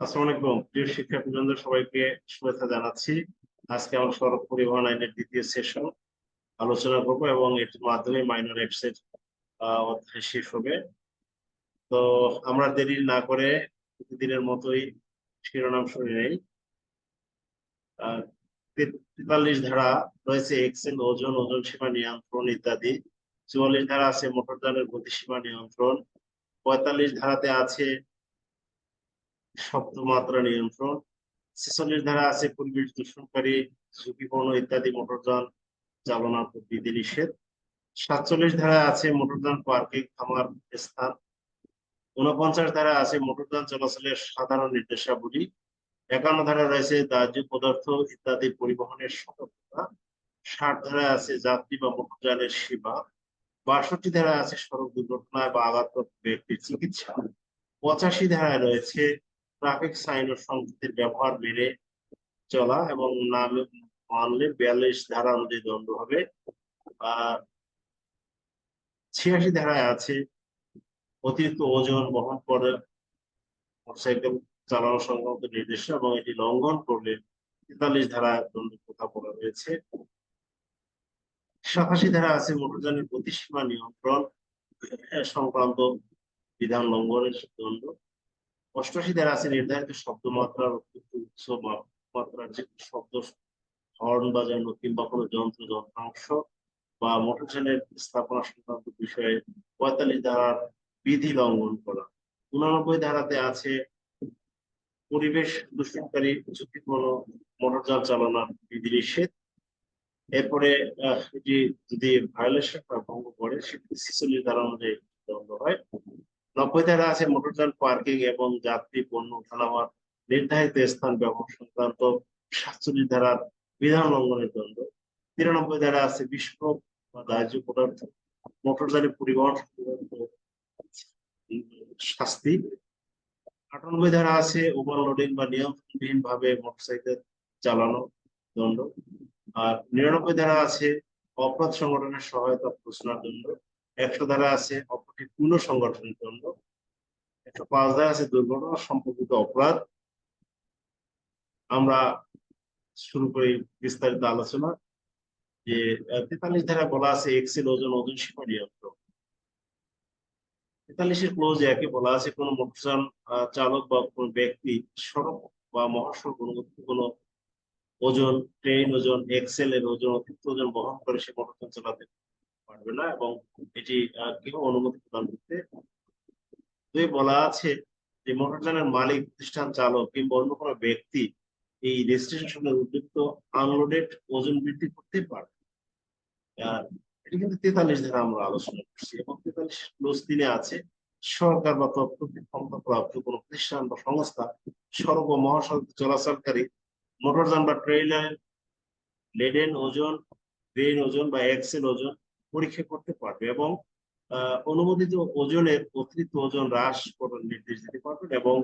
আসসালামু আলাইকুম। প্রিয় শিক্ষার্থীবৃন্দ সবাইকে শুভেচ্ছা জানাচ্ছি। আজকে আমরা সড়ক পরিবহন আইনের দ্বিতীয় সেশন আলোচনা করব এবং এটির মাধ্যমে মাইনর আহ, অধ্যায় শেষ হবে। তো আমরা দেরি না করে প্রতিদিনের মতোই শিরোনাম শুনে নেই। তেতাল্লিশ ধারা রয়েছে এক্সেল ওজন ওজন সীমা নিয়ন্ত্রণ ইত্যাদি। চুয়াল্লিশ ধারা আছে মোটরযানের গতিসীমা নিয়ন্ত্রণ। পঁয়তাল্লিশ ধারাতে আছে শব্দমাত্রা নিয়ন্ত্রণ ছেচল্লিশ ধারা আছে পরিবেশ দূষণকারী ঝুঁকিপূর্ণ ইত্যাদি মোটরযান চালনার বিধি নিষেধ। সাতচল্লিশ ধারা আছে মোটরযান পার্কিং থামার স্থান। উনপঞ্চাশ ধারা আছে মোটরযান চলাচলের সাধারণ নির্দেশাবলী। একান্ন ধারা রয়েছে দাহ্য পদার্থ ইত্যাদি পরিবহনের সতর্কতা। ষাট ধারা আছে যাত্রী বা মোটরযানের সেবা। বাষট্টি ধারা আছে সড়ক দুর্ঘটনায় বা আঘাতপ্রাপ্ত ব্যক্তির চিকিৎসা। পঁচাশি ধারায় রয়েছে ট্রাফিক সাইন ও সংকেতের ব্যবহার বেড়ে চলা এবং না মানলে বিয়াল্লিশ ধারা অনুযায়ী দণ্ড হবে। আর ছিয়াশি ধারায় আছে, অতিরিক্ত ওজন বহন করে মোটরসাইকেল চালানো সংক্রান্ত নির্দেশ এবং এটি লঙ্ঘন করলে তেতাল্লিশ ধারায় দণ্ড কথা বলা হয়েছে। সাতাশি ধারা আছে, মোটরযানের গতিসীমা নিয়ন্ত্রণ সংক্রান্ত বিধান লঙ্ঘনের দণ্ড। অষ্টআশি ধারা আছে নির্ধারিত শব্দমাত্রার অতিরিক্ত উচ্চ মাত্রার যে শব্দ, হর্ন বাজানো কিংবা কোনো যন্ত্র যন্ত্রাংশ বা মোটরযানের স্থাপনা সংক্রান্ত বিষয়ে পঁয়তাল্লিশ ধারার বিধি লঙ্ঘন করা। উনানব্বই ধারাতে আছে পরিবেশ দূষণকারী ঝুঁকিপূর্ণ মোটরযান চালানোর বিধি নিষেধ। এরপরে এটি যদি ভায়োলেশন বা ভঙ্গ করে, সেটি ছিচল্লিশ ধারা অনুযায়ী দণ্ড হয়। নব্বই ধারা আছে মোটরযান, পার্কিং এবং যাত্রী পণ্য ওঠানামার নির্ধারিত স্থান ব্যবহার সংক্রান্ত সাতচল্লিশ ধারার বিধান লঙ্ঘনের দণ্ড তিরানব্বই ধারা আছে বিস্ফোরক বা দাহ্য পদার্থ মোটরযানের পরিবহন শাস্তি। আটানব্বই ধারা আছে ওভারলোডিং বা নিয়ন্ত্রণবিহীন ভাবে মোটরসাইকেল চালানো দণ্ড আর নিরানব্বই ধারা আছে অপরাধ সংগঠনের সহায়তা ঘোষণার দণ্ড একশো ধারা আছে অপরাধী পূর্ণ সংগঠনের দণ্ড একশো পাঁচ ধারা আছে দুর্ঘটনা সম্পর্কিত অপরাধ। আমরা শুরু করি বিস্তারিত আলোচনা। যে তেতাল্লিশ ধারা বলা আছে, এক্সেল ওজন ওজন সীমা নিয়ন্ত্রণ তেতাল্লিশের ক্লোজ একে বলা আছে, কোনো মোটরযান চালক বা কোনো ব্যক্তি, সড়ক বা মহাসড়ক অনুমতি কোনো ওজন, ট্রেন ওজন এক্সেল এর ওজন, অতিরিক্ত ওজন বহন করে সে মোটরযান চালাতে পারবে না এবং এটি কেউ অনুমতি প্রদান করতে? বলা আছে যে মোটরযানের মালিক প্রতিষ্ঠান চালক কিংবা অন্য কোনো ব্যক্তি এই রেজিস্ট্রেশন সঙ্গে উদ্যুক্ত আনলোডেড ওজন বৃদ্ধি করতে পারবে। আহ, এটি কিন্তু তেতাল্লিশ ধারা আমরা আলোচনা করছি এবং তেতাল্লিশ ক্লোজ তিনে আছে। সরকার বা তৎপ্রতি ক্ষমতা প্রাপ্ত কোনো প্রতিষ্ঠান বা সংস্থা সড়ক ও মহাসড়ক চলাচলকারী মোটরযান বা ট্রেইলার লেডেন ওজন গ্রেন ওজন বা এক্সেল ওজন পরীক্ষা করতে পারবে এবং অনুমোদিত ওজনের অতিরিক্ত ওজন হ্রাস করার নির্দেশ দিতে পারবেন এবং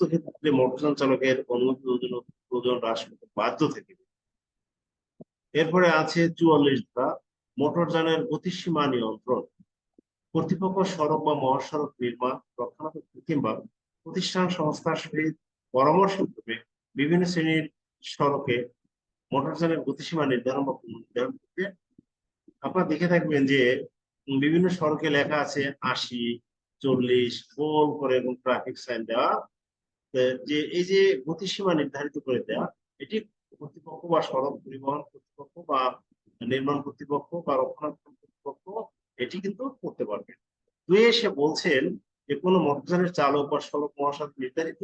ক্ষেত্রে মোটরযান চালকের অনুমোদিত ওজন ওজন হ্রাস করতে বাধ্য থাকিবে এরপরে আছে চুয়াল্লিশ ধারা মোটরযানের গতিসীমা নিয়ন্ত্রণ। কর্তৃপক্ষ সড়ক বা মহাসড়ক নির্মাণ, রক্ষণাবেক্ষণ কিংবা প্রতিষ্ঠান সংস্থার সহিত পরামর্শ করবে বিভিন্ন শ্রেণির সড়কে মোটরযানের গতিসীমা নির্ধারণ বা পুনর্নির্ধারণ করতে আপনারা দেখে থাকবেন যে বিভিন্ন সড়কে লেখা আছে আশি, চল্লিশ, গোল করে এবং ট্রাফিক সাইন দেওয়া। যে, এই যে গতিসীমা নির্ধারিত করে দেওয়া এটি কর্তৃপক্ষ বা সড়ক পরিবহন কর্তৃপক্ষ বা নির্মাণ কর্তৃপক্ষ বা রক্ষণাবেক্ষণ কর্তৃপক্ষ এটি কিন্তু করতে পারবে। দুই এসে বলছেন যে, কোনো মোটরযানের চালক বা সড়ক মহাসড়ক নির্ধারিত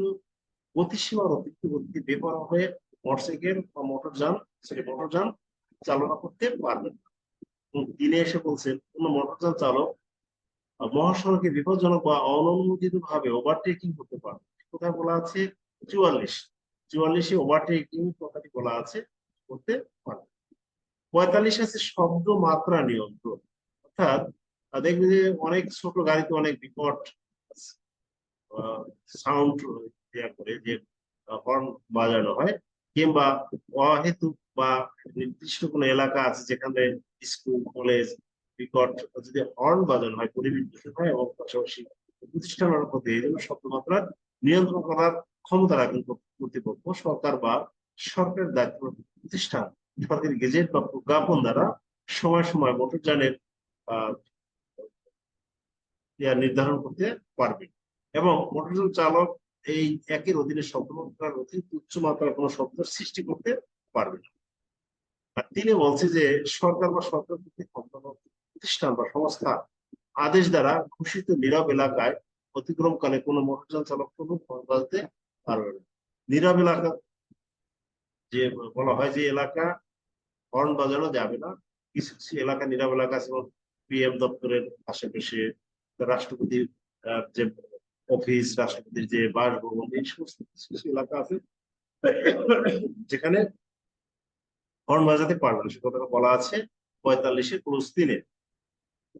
গতিসীমার অতিরিক্ত গতি বেপরা হয়ে মোটরসাইকেল বা মোটরযান, সরি, মোটরযান চালনা করতে পারবেন। না এবং তিনে এসে বলছেন কোনো মোটরযান চালক মহাসড়কে বিপজ্জনক বা অননুমোদিত ভাবে ওভারটেকিং করতে পারবে কোথায় বলা আছে চুয়াল্লিশ। চুয়াল্লিশে ওভারটেকিং কথাটি বলা আছে করতে পারে। পঁয়তাল্লিশ আছে শব্দ মাত্রা নিয়ন্ত্রণ। অর্থাৎ দেখবে যে অনেক ছোট গাড়িতে অনেক বিকট সাউন্ড করে যে হর্ন বাজানো হয়। কিংবা অহেতুক বা নির্দিষ্ট কোনো এলাকা আছে যেখানে স্কুল, কলেজ, বিকট যদি হর্ন বাজানো হয়, পরিবেশ দূষণ হয় এবং পাশাপাশি প্রতিষ্ঠানের প্রতি এই জন্য শব্দমাত্রা নিয়ন্ত্রণ করার ক্ষমতা রাখেন কর্তৃপক্ষ, সরকার বা সরকারের দায়িত্ব প্রতিষ্ঠান, সরকারি গেজেট বা প্রজ্ঞাপন দ্বারা সময় সময় মোটরযানের নির্ধারণ করতে পারবে। এবং মোটরযান চালক এই একের অধীনে শব্দমাত্রার অতিরিক্ত উচ্চ মাত্রার কোনো শব্দ সৃষ্টি করতে পারবে না। আর তিনি বলছে যে সরকার বা সরকার প্রতিষ্ঠান বা সংস্থা আদেশ দ্বারা ঘোষিত নীরব এলাকায় অতিক্রমকালে কোনো মোটরযান চালক কোনো বাজতে পারবে না। নীরব এলাকা যে বলা হয় যে এলাকা হর্ন বাজানো যাবে না। কিছু কিছু এলাকা নীরব এলাকা যেমন পিএম দপ্তরের আশেপাশে রাষ্ট্রপতির আহ, যে অফিস, রাষ্ট্রপতির যে বাসভবন, এই সমস্ত কিছু কিছু এলাকা আছে। যেখানে হর্ন বাজাতে পারবে না, সে কথাটা বলা আছে পঁয়তাল্লিশে ক্লোজ তিনে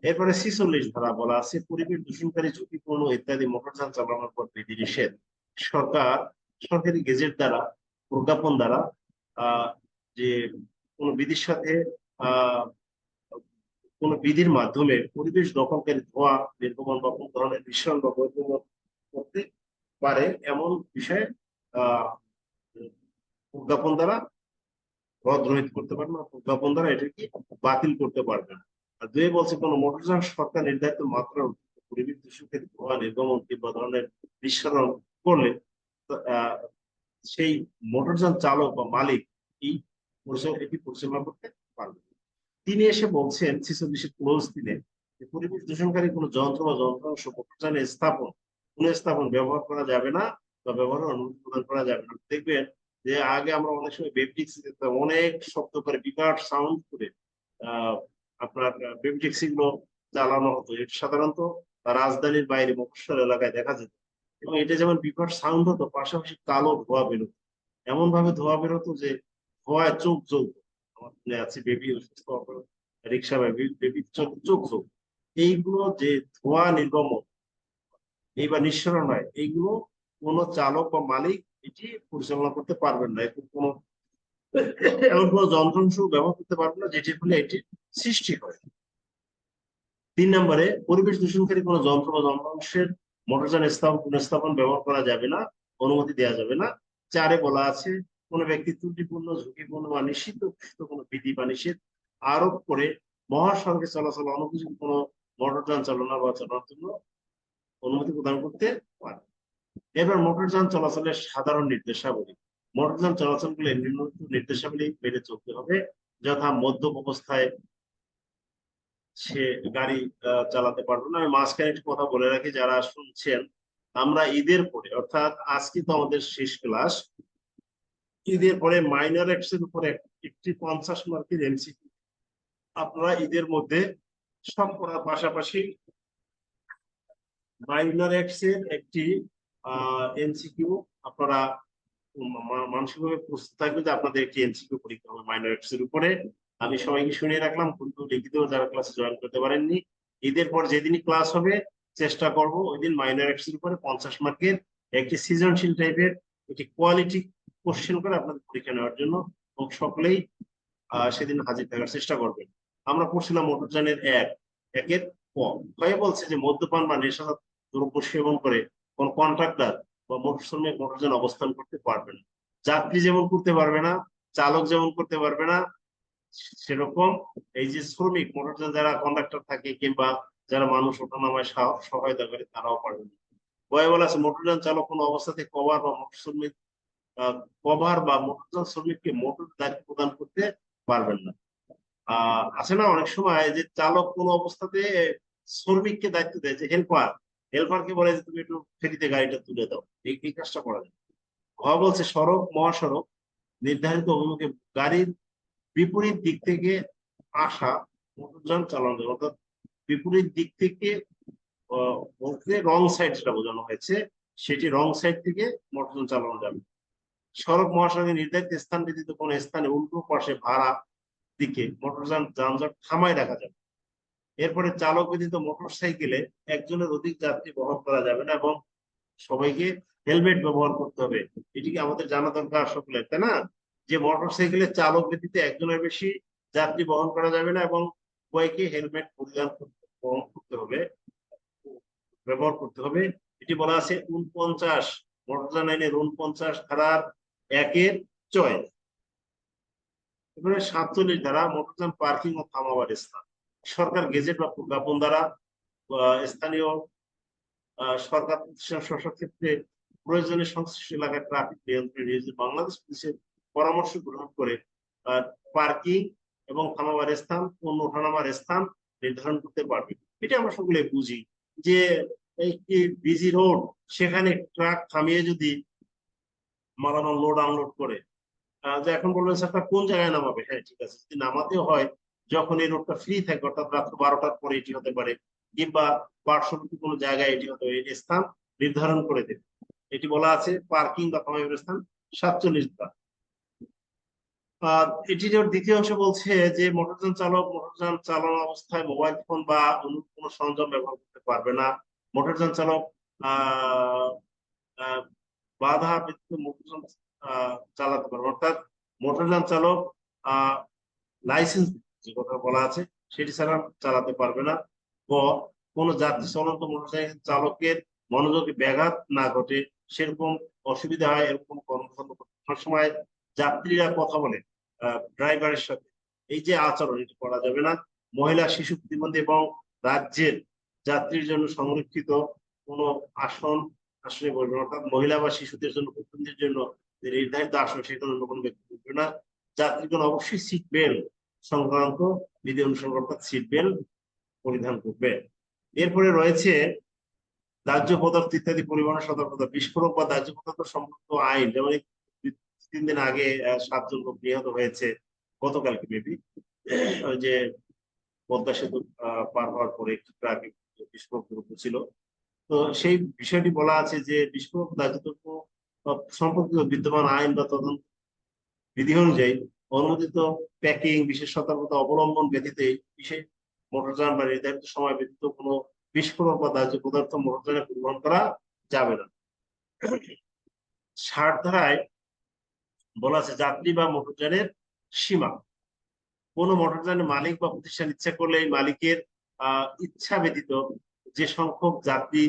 এরপরে ছিচল্লিশ ধারা বলা আছে, পরিবেশ দূষণকারী, ঝুঁকিপূর্ণ ইত্যাদি মোটরযান চালানোর পর বিধি নিষেধ। সরকার, সরকারি গেজেট দ্বারা, প্রজ্ঞাপন দ্বারা যে কোন বিধির সাথে কোন বিধির মাধ্যমে পরিবেশ দখলকারী ধোঁয়া, নির্গমন বা কোন ধরনের মিশ্রণ বা বৈধমত করতে পারে এমন বিষয়ে প্রজ্ঞাপন দ্বারা রদ রহিত করতে পারবে না প্রজ্ঞাপন দ্বারা এটাকে বাতিল করতে পারবে না। আর দুই বলছে কোন মোটরযান সরকার নির্ধারিত মাত্রার পরিবেশ দূষণকারী ধোঁয়া, নির্গমন কিংবা ধরনের নিঃসরণ করলে সেই মোটরযান চালক বা মালিক এই এটি পরিচালনা করতে পারবে তিনি এসে বলছেন ছিচল্লিশের ক্লোজ দিনে পরিবেশ দূষণকারী কোনো যন্ত্র বা যন্ত্রাংশ মোটরযানে স্থাপন কোন স্থাপন ব্যবহার করা যাবে না বা ব্যবহারের অনুমতি প্রদান করা যাবে না। দেখবেন যে আগে আমরা অনেক সময় বেবটিক্সি অনেক শব্দ করে বিকট সাউন্ড করে আপনার বেবটিক্সি গুলো চালানো হতো। সাধারণত রাজধানীর বাইরে মফস্বল এলাকায় দেখা যেত। এবং এটা যেমন বিকট সাউন্ড হতো, পাশাপাশি কালো ধোয়া বেরোতো। এমন ভাবে ধোয়া বেরোতো যে ধোয়ায় চোখ জ্বলতো। আমার মনে আছে বেবি অসুস্থ রিক্সা বেবি বেবি চোখ চোখ এইগুলো যে ধোঁয়া নির্গমন এই বা নিঃসরণ হয় এইগুলো কোনো চালক বা মালিক এটি পরিচালনা করতে পারবেন না। এরকম কোনো এমন কোনো যন্ত্রাংশ ব্যবহার করতে পারবেন না, যেটির ফলে এটি সৃষ্টি হয়। তিন নম্বরে, পরিবেশ দূষণকারী কোনো যন্ত্র বা যন্ত্রাংশের মোটরযান স্থাপন পুনঃস্থাপন ব্যবহার করা যাবে না, অনুমতি দেওয়া যাবে না। চারে বলা আছে, কোনো ব্যক্তি ত্রুটিপূর্ণ, ঝুঁকিপূর্ণ বা নিষিদ্ধ ঘোষিত কোনো বিধি বা নিষেধ আরোপ করে মহাসড়কে চলাচল অনুপযোগী কোনো মোটরযান চালনা বা চালানোর জন্য অনুমতি প্রদান করতে পারে। এবার মোটরযান চলাচলের সাধারণ নির্দেশাবলী। মোটরযান চলাচলগুলো নিম্নলিখিত নির্দেশাবলী মেনে চলতে হবে যথা মদ্যপ অবস্থায় সে গাড়ি চালাতে পারবে না। আমি মাঝখানে একটু কথা বলে রাখি, যারা শুনছেন, আমরা ঈদের পরে, অর্থাৎ আজকে তো আমাদের শেষ ক্লাস, ঈদের পরে মাইনর এক্সের উপরে একটি পঞ্চাশ মার্কের এমসিকিউ। আপনারা ঈদের মধ্যে সব করার পাশাপাশি মাইনর এক্সের একটি এমসিকিউ আপনারা মানসিকভাবে প্রস্তুত থাকবে যে আপনাদের একটি এমসিকিউ পরীক্ষা হবে মাইনর এক্সের উপরে। আমি সবাইকে শুনিয়ে রাখলাম, কিন্তু লিখিত যারা ক্লাসে জয়েন করতে পারেননি। ঈদের পর যেদিনই ক্লাস হবে, চেষ্টা করব ওই দিন মাইনর এক্সের উপরে পঞ্চাশ মার্কের একটি সৃজনশীল টাইপের একটি কোয়ালিটি কোশ্চেন করে আপনাদের পরীক্ষা নেওয়ার জন্য এবং সকলেই সেদিন হাজির থাকার চেষ্টা করবেন। আমরা পড়ছিলাম মোটরযানের এক, একের ক। বলছে যে মদ্যপান বা নেশা দ্রব্য সেবন করে কোন কন্ট্রাক্টর বা মোটর শ্রমিক মোটরযান অবস্থান করতে পারবে না। যাত্রী যেমন করতে পারবে না, চালক যেমন করতে পারবে না, সেরকম এই যে শ্রমিক মোটরযান যারা কন্ডাক্টর থাকে কিংবা যারা মানুষ ওঠানামায় সহায়তা করে তারাও পারবে না। বয়ে বলা আছে মোটরযান চালক কোনো অবস্থাতে কভার বা মোটর শ্রমিক কভার বা মোটরযান শ্রমিককে মোটর দায়িত্ব প্রদান করতে পারবেন না। আহ, আছে না অনেক সময় যে চালক কোনো অবস্থাতে শ্রমিককে দায়িত্ব দেয় যে, হেল্পার হেল্পারকে বলে যে, তুমি একটু ফেরিতে গাড়িটা তুলে দাও। এই কাজটা করা যায়। ঘ বলছে, সড়ক, মহাসড়ক নির্ধারিত অভিমুখে গাড়ির বিপরীত দিক থেকে আসা মোটরযান চালানো যাবে অর্থাৎ বিপরীত দিক থেকে বলতে রং সাইড যেটা বোঝানো হয়েছে, সেটি রং সাইড থেকে মোটরযান চালানো যাবে। সড়ক মহাসড়কে নির্ধারিত স্থান ব্যতীত কোন স্থানে উল্টো পাশে ভাড়া দিকে মোটরযান যানজট থামায় রাখা যাবে। এরপরে চালক ব্যতীত মোটর সাইকেলে একজনের অধিক যাত্রী বহন করা যাবে না এবং সবাইকে হেলমেট ব্যবহার করতে হবে। এটিকে আমাদের জানা দরকার সকলের, তাই না? যে মোটর সাইকেলের চালক ব্যতীত একজনের বেশি যাত্রী বহন করা যাবে না এবং উভয়কে হেলমেট পরিধান বহন করতে হবে, ব্যবহার করতে হবে। এটি বলা আছে উনপঞ্চাশ, মোটরযান আইনের উনপঞ্চাশ ধারার একের চয় এবারে সাতচল্লিশ ধারা, মোটরযান পার্কিং ও থামাবার স্থান। সরকার গেজেট বা প্রজ্ঞাপন দ্বারা স্থানীয় সরকার ক্ষেত্রে প্রয়োজনে সংশ্লিষ্ট এলাকায় ট্রাফিক নিয়ন্ত্রণে নিয়োজিত বাংলাদেশ পুলিশের পরামর্শ গ্রহণ করে পার্কিং এবং থামাবার স্থান, পণ্য ওঠানামার স্থান নির্ধারণ করতে পারবে। এটা আমরা সকলে বুঝি যে একটি বিজি রোড, সেখানে ট্রাক থামিয়ে যদি মালামাল লোড আনলোড করে যে এখন বলবেন স্যার কোন জায়গায় নামাবে? হ্যাঁ ঠিক আছে, যদি নামাতেও হয় যখন এই রোডটা ফ্রি থাকে, অর্থাৎ রাত্র বারোটার পরে এটি হতে পারে, কিংবা পার্শ্ববর্তী কোনো জায়গায় এটি হতে পারে স্থান নির্ধারণ করে দেবে। এটি বলা আছে পার্কিং বা থামাইবার স্থান সাতচল্লিশ বার আর এটির দ্বিতীয় অংশ বলছে যে মোটরযান চালক, মোটরযান চালানো অবস্থায় মোবাইল ফোন বা অন্য কোনো সরঞ্জাম ব্যবহার করতে পারবে না। মোটরযান চালক বাধা মোটরযান চালাতে পারবে। অর্থাৎ মোটরযান চালক লাইসেন্স যে কথা বলা আছে, সেটি ছাড়া চালাতে পারবে না। ক কোন যাত্রী চলন্ত মোটরসাইকেল চালকের মনোযোগে ব্যাঘাত না ঘটে, সেরকম অসুবিধা হয়, এরকম কর্মকাণ্ড সময় যাত্রীরা কথা বলে ড্রাইভারের সাথে। এই যে আচরণ, এটি করা যাবে না। মহিলা, শিশু, প্রতিবন্ধী এবং রাজ্যের যাত্রীর জন্য সংরক্ষিত কোনো আসন আসনে বলবে না। অর্থাৎ মহিলা বা শিশুদের জন্য প্রতিবন্ধীর জন্য নির্ধারিত আসন সেখানে অন্য কোনো ব্যক্তি বলবে না। যাত্রীগণ অবশ্যই সিট বেল্ট সংক্রান্ত বিধি অনুসরণ অর্থাৎ সিট বেল্ট পরিধান করবে। এরপরে রয়েছে দাহ্য পদার্থ ইত্যাদি পরিবহনের সতর্কতা। বিস্ফোরক বা দাহ্য পদার্থ সম্পর্কিত আইন, যেমন তিন দিন আগে সাতজন লোক নিহত হয়েছে গতকালকে মেবি। ওই যে পদ্মা সেতু পার হওয়ার পরে একটি ট্রাকে বিস্ফোরক দ্রব্য ছিল। তো সেই বিষয়টি বলা আছে যে বিস্ফোরক দাহ্য দ্রব্য সম্পর্কিত বিদ্যমান আইন বা তদন্ত বিধি অনুযায়ী অনুমোদিত প্যাকিং বিশেষ সতর্কতা অবলম্বন ব্যতীত বিশেষ মোটরযান বা নির্ধারিত সময় ব্যতীত কোনো বিস্ফোরক বা দাহ্য পদার্থ মোটরযানে পরিবহন করা যাবে না। ষাট ধারায় বলা আছে, যাত্রী বা মোটরযানের সীমা। কোন মোটরযানের মালিক বা প্রতিষ্ঠান ইচ্ছা করলে এই মালিকের ইচ্ছা ব্যতীত যে সংখ্যক যাত্রী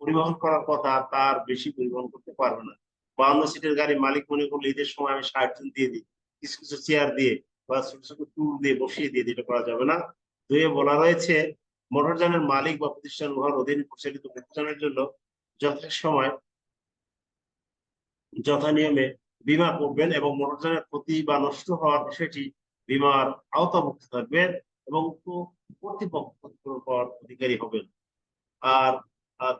পরিবহন করার কথা তার বেশি পরিবহন করতে পারবে না। বাউন্ন সিটের গাড়ি মালিক মনে করলে ঈদের সময় আমি ষাট জন দিয়ে দিই। কিছু কিছু চেয়ার দিয়ে বা ছোট ছোট টুল দিয়ে বসিয়ে দিয়ে এটা করা যাবে না। দুয়ে বলা রয়েছে, মোটরযানের মালিক বা প্রতিষ্ঠান উহার অধীনে পরিচালিত মোটরযানের জন্য যথাসময় যথা নিয়মে বিমা করবেন এবং মোটরযানের ক্ষতি বা নষ্ট হওয়ার বিষয়টি বিমার আওতাভুক্ত থাকবেন এবং কর্তৃপক্ষ অধিকারী হবেন। আর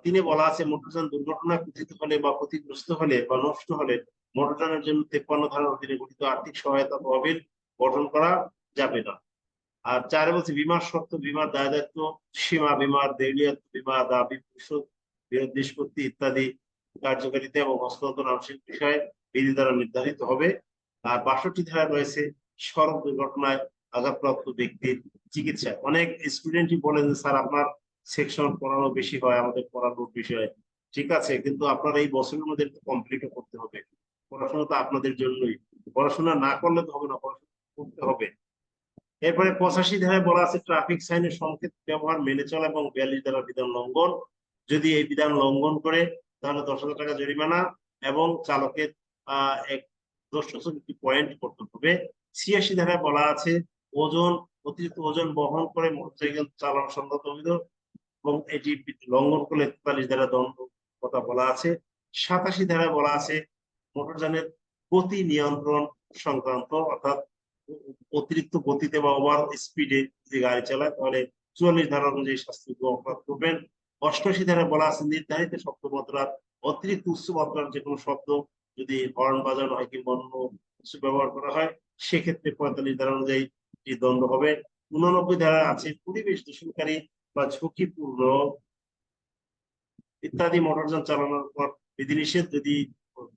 তিনে বলা আছে, মোটরযান দুর্ঘটনায় পতিত হলে বা ক্ষতিগ্রস্ত হলে বা নষ্ট হলে মোটরযানের জন্য তেপ্পান্ন ধারার অধীনে গঠিত আর্থিক সহায়তা তহবিল গঠন করা যাবে না। আর চারে বলছে, বিমার শর্ত, বিমার দায় দায়িত্ব, সীমা, বিমার দেউলিয়াত বিমা দাবি পরিশোধ বিরোধ নিষ্পত্তি ইত্যাদি কার্যকারিতা এবং হস্তান্তর আংশিক বিষয়ে বিধি দ্বারা নির্ধারিত হবে। আর বাষট্টি ধারা রয়েছে, সড়ক দুর্ঘটনায় আঘাতপ্রাপ্ত ব্যক্তির চিকিৎসা। অনেক স্টুডেন্টই বলেন যে, স্যার, আপনার সেকশন পড়ানো বেশি হয়, আমাদের পড়ানোর বিষয়ে। ঠিক আছে, কিন্তু আপনার এই বছরের মধ্যে কমপ্লিট করতে হবে। পড়াশোনা তো আপনাদের জন্যই। পড়াশোনা না করলে তো হবে না, পড়াশোনা করতে হবে। এরপরে পঁচাশি ধারায় বলা আছে, ট্রাফিক সাইনের সংকেত ব্যবহার মেনে চলা এবং বিয়াল্লিশ ধারা বিধান লঙ্ঘন। যদি এই বিধান লঙ্ঘন করে, তাহলে দশ হাজার টাকা জরিমানা এবং চালকের এক দশ পয়েন্ট করতে হবে। ছিয়াশি ধারায় বলা আছে, ওজন, অতিরিক্ত ওজন বহন করে মোটরসাইকেল চালানো সংক্রান্ত অভিযোগ এবং এটি লঙ্ঘন করলে তেতাল্লিশ ধারা দণ্ড কথা বলা আছে। সাতাশি ধারায় বলা আছে মোটরযানের গতি নিয়ন্ত্রণ সংক্রান্ত অর্থাৎ অতিরিক্ত গতিতে বা ওভার স্পিডে যদি গাড়ি চালায়, তাহলে চুয়াল্লিশ ধারা অনুযায়ী শাস্তি অপরাধ করবেন। অষ্টআশি ধারায় বলা আছে নির্ধারিত শব্দমাত্রার অতিরিক্ত উচ্চ মাত্রার যে কোনো শব্দ যদি হর্ন বাজানো হয় কিংবা অন্য কিছু ব্যবহার করা হয়, সেক্ষেত্রে পঁয়তাল্লিশ ধারা অনুযায়ী দণ্ড হবে। উননব্বই ধারা আছে পরিবেশ দূষণকারী বা ঝুঁকিপূর্ণ ইত্যাদি মোটরযান চালানোর পর বিধিনিষেধ যদি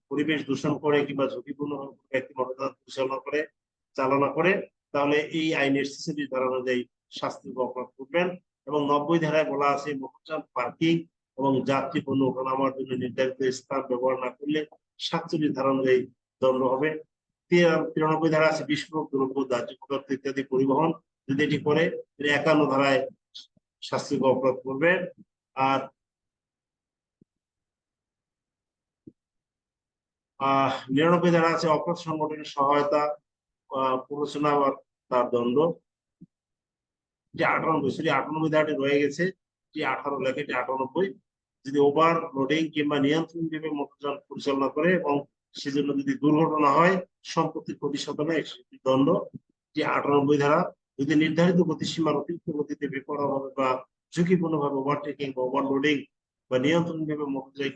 পরিবেশ দূষণ করে কিংবা ঝুঁকিপূর্ণ ব্যক্তি মোটরযান পরিচালনা করে, চালনা করে, তাহলে এই আইনের ছেচল্লিশ ধারা অনুযায়ী শাস্তি অপরাধ করবেন এবং নব্বই ধারায় বলা আছে মোটরযান পার্কিং এবং যাত্রী পণ্য ওঠানামার জন্য নির্ধারিত স্থান ব্যবহার না করলে সাতচল্লিশ ধারা অনুযায়ী দণ্ড হবে। তিরা- তিরানব্বই ধারা আছে, বিস্ফোরক দ্রব্য দাহ্য পদার্থ ইত্যাদি পরিবহন। যদি এটি করে একান্ন ধারায় শাস্তি অপরাধ করবে আর নিরানব্বই ধারা আছে, অপরাধ সংগঠনের সহায়তা প্ররোচনা বা তার দণ্ড। যে আটানব্বই সরি আটানব্বই ধারাটি রয়ে গেছে, যে আঠারো লেখে এটি আটানব্বই। যদি ওভার লোডিং কিংবা নিয়ন্ত্রণ ভাবে মোটরযান পরিচালনা করে এবং সেজন্য যদি দুর্ঘটনা হয়, সম্পত্তি ক্ষতি সাধনে একটি দণ্ড। যে আটানব্বই ধারা, যদি নির্ধারিত গতিসীমার অতিরিক্ত গতিতে বেপরোয়াভাবে বা ঝুঁকিপূর্ণভাবে ওভারটেকিং বা ওভারলোডিং বা নিয়ন্ত্রণ ভাবে মোটরযান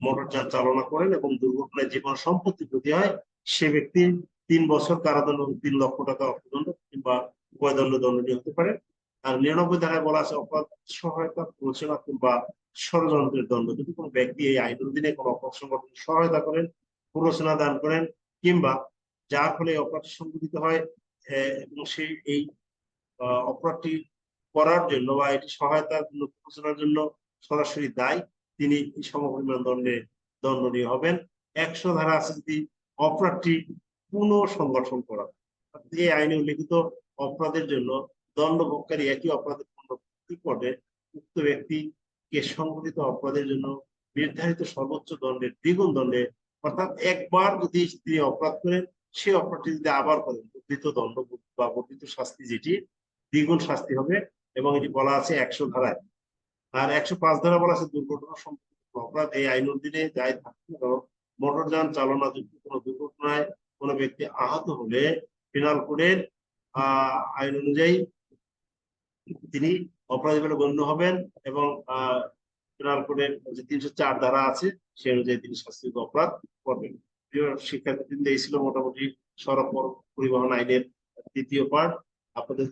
মোটরযান চালনা করেন এবং দুর্ঘটনায় কোনো সম্পত্তি ক্ষতি হয়, সে ব্যক্তি তিন বছর কারাদণ্ড, তিন লক্ষ টাকা অর্থদণ্ড কিংবা উভয় দণ্ড দণ্ডনীয় হতে পারে। আর নিরানব্বই ধারায় বলা আছে অপরাধ সহায়তা প্ররোচনা কিংবা ষড়যন্ত্রের দণ্ড। যদি কোনো ব্যক্তি এই আইনের অধীনে কোনো অপরাধ সংগঠনে সহায়তা করেন, প্ররোচনা দান করেন কিংবা যার ফলে অপরাধ সংঘটিত হয় এবং সেই, এই অপরাধটি করার জন্য বা এটি সহায়তার জন্য, প্ররোচনার জন্য সরাসরি দায় তিনি সমপরিমাণ দণ্ডে দণ্ডনীয় হবেন। একশো ধারা আছে যদি অপরাধটি পুনঃ সংগঠন করা। এই আইনে উল্লেখিত অপরাধের জন্য দণ্ডভোগকারী একই অপরাধের পুনরাবৃত্তি উক্ত ব্যক্তিকে সংঘটিত অপরাধের জন্য নির্ধারিত সর্বোচ্চ দণ্ডের দ্বিগুণ দণ্ডে, অর্থাৎ একবার যদি তিনি অপরাধ করেন সেই অপরাধটি যদি আবার করেন, বর্ধিত দণ্ড বা বর্ধিত শাস্তি যেটি দ্বিগুণ শাস্তি হবে এবং এটি বলা আছে একশো ধারায়। আর একশো পাঁচ ধারা বলা আছে দুর্ঘটনা সম্পর্কিত অপরাধ এই আইন অধীনে যাই থাকুক মোটরযান চালনা যুক্ত কোনো দুর্ঘটনায় কোনো ব্যক্তি আহত হলে পেনাল কোডের আইন অনুযায়ী তিনি অপরাধী বলে গণ্য হবেন এবং পেনাল কোডের যে তিনশো চার ধারা আছে সে অনুযায়ী তিনি শাস্তিযোগ্য অপরাধ করবেন। শিক্ষার্থীবৃন্দ, এই ছিল মোটামুটি সড়ক পরিবহন আইনের দ্বিতীয় পার্ট আপনাদের